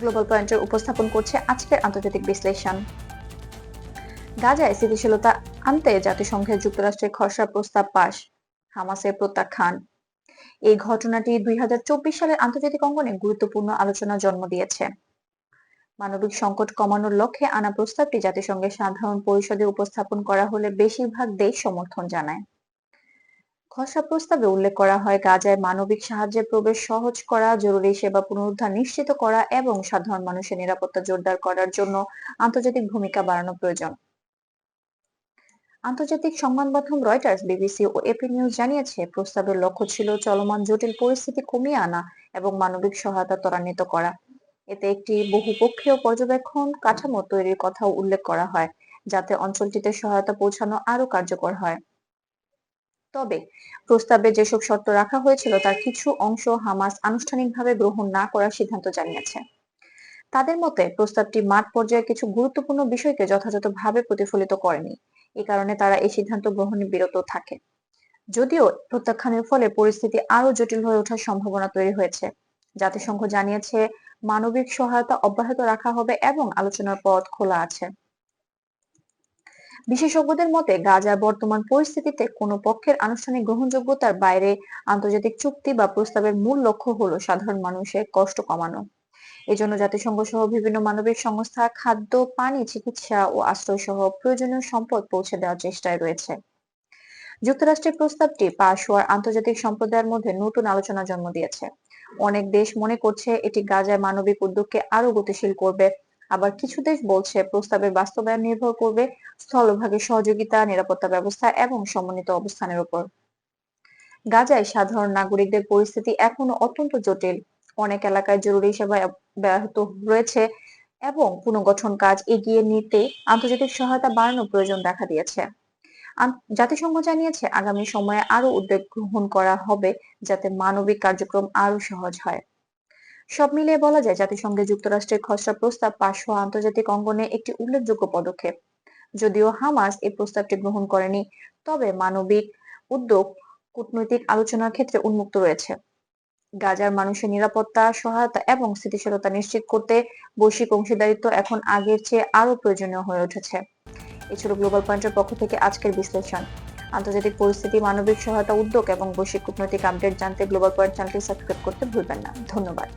Global পয়েন্টের উপস্থাপন করছে আজকের আন্তর্জাতিক বিশ্লেষণ। গাজায় স্থিতিশীলতা আনতে জাতিসংঘের যুক্তরাষ্ট্রের খসড়া প্রস্তাব পাশ হামাসের প্রত্যাখ্যান। এই ঘটনাটি দুই হাজার চব্বিশ সালের আন্তর্জাতিক অঙ্গনে গুরুত্বপূর্ণ আলোচনা জন্ম দিয়েছে। মানবিক সংকট কমানোর লক্ষ্যে আনা প্রস্তাবটি জাতিসংঘের সাধারণ পরিষদে উপস্থাপন করা হলে বেশিরভাগ দেশ সমর্থন জানায়। খসড়া প্রস্তাবে উল্লেখ করা হয়, গাজায় মানবিক সাহায্যে প্রবেশ সহজ করা, জরুরি সেবা পুনরুদ্ধার নিশ্চিত করা এবং সাধারণ মানুষের নিরাপত্তা জোরদার করার জন্য আন্তর্জাতিক ভূমিকা বাড়ানো প্রয়োজন। আন্তর্জাতিক সংবাদ মাধ্যম রয়টার্স, বিবিসি ও এপি নিউজ জানিয়েছে, প্রস্তাবের লক্ষ্য ছিল চলমান জটিল পরিস্থিতি কমিয়ে আনা এবং মানবিক সহায়তা ত্বরান্বিত করা। এতে একটি বহুপক্ষীয় পর্যবেক্ষণ কাঠামো তৈরির কথাও উল্লেখ করা হয়, যাতে অঞ্চলটিতে সহায়তা পৌঁছানো আরও কার্যকর হয়। তবে প্রস্তাবে যেসব শর্ত রাখা হয়েছিল, তার কিছু অংশ হামাস আনুষ্ঠানিকভাবে গ্রহণ না করার সিদ্ধান্ত জানিয়েছে। তাদের মতে, প্রস্তাবটি মাঠ পর্যায়ে কিছু গুরুত্বপূর্ণ বিষয়কে যথাযথভাবে প্রতিফলিত করেনি। এ কারণে তারা এই সিদ্ধান্ত গ্রহণে বিরত থাকে। যদিও প্রত্যাখ্যানের ফলে পরিস্থিতি আরও জটিল হয়ে ওঠার সম্ভাবনা তৈরি হয়েছে। জাতিসংঘ জানিয়েছে, মানবিক সহায়তা অব্যাহত রাখা হবে এবং আলোচনার পথ খোলা আছে। বিশেষজ্ঞদের মতে গাজার বর্তমান পরিস্থিতিতে কোনো পক্ষের আনুষ্ঠানিক গ্রহণযোগ্যতার বাইরে আন্তর্জাতিক চুক্তি বা প্রস্তাবের মূল লক্ষ্য হলো সাধারণ মানুষের কষ্ট কমানো। এজন্য জাতিসংঘ সহ বিভিন্ন মানবিক সংস্থা, খাদ্য, পানি, চিকিৎসা ও আশ্রয় সহ প্রয়োজনীয় সম্পদ পৌঁছে দেওয়ার চেষ্টায় রয়েছে। যুক্তরাষ্ট্রের প্রস্তাবটি পাশ হওয়ার আন্তর্জাতিক সম্প্রদায়ের মধ্যে নতুন আলোচনা জন্ম দিয়েছে। অনেক দেশ মনে করছে এটি গাজায় মানবিক উদ্যোগকে আরও গতিশীল করবে। আবার কিছু দেশ বলছে প্রস্তাবের বাস্তবায়ন নির্ভর করবে স্থলভাগের সহযোগিতা, নিরাপত্তা ব্যবস্থা এবং সমন্বিত অবস্থানের উপর। গাজায় সাধারণ নাগরিকদের পরিস্থিতি এখনও অত্যন্ত জটিল। অনেক এলাকায় জরুরি সেবা ব্যাহত রয়েছে এবং পুনর্গঠন কাজ এগিয়ে নিতে আন্তর্জাতিক সহায়তা বাড়ানোর প্রয়োজন দেখা দিয়েছে। জাতিসংঘ জানিয়েছে আগামী সময়ে আরও উদ্যোগ গ্রহণ করা হবে যাতে মানবিক কার্যক্রম আরও সহজ হয়। সব মিলিয়ে বলা যায় জাতিসংঘে যুক্তরাষ্ট্রের খসড়া প্রস্তাব পাশ হওয়া আন্তর্জাতিক অঙ্গনে একটি উল্লেখযোগ্য পদক্ষেপ। যদিও হামাস এই প্রস্তাবটি গ্রহণ করেনি, তবে মানবিক উদ্যোগ, কূটনৈতিক আলোচনার ক্ষেত্রে উন্মুক্ত রয়েছে। গাজার মানুষের নিরাপত্তা, সহায়তা এবং স্থিতিশীলতা নিশ্চিত করতে বৈশ্বিক অংশীদারিত্ব এখন আগের চেয়ে আরও প্রয়োজনীয় হয়ে উঠেছে। এছাড়া গ্লোবাল পয়েন্টের পক্ষ থেকে আজকের বিশ্লেষণ। আন্তর্জাতিক পরিস্থিতি, মানবিক সহায়তা, উদ্যোগ এবং বৈশ্বিক কূটনৈতিক আপডেট জানতে গ্লোবাল পয়েন্ট চ্যানেলটি সাবস্ক্রাইব করতে ভুলবেন না। ধন্যবাদ।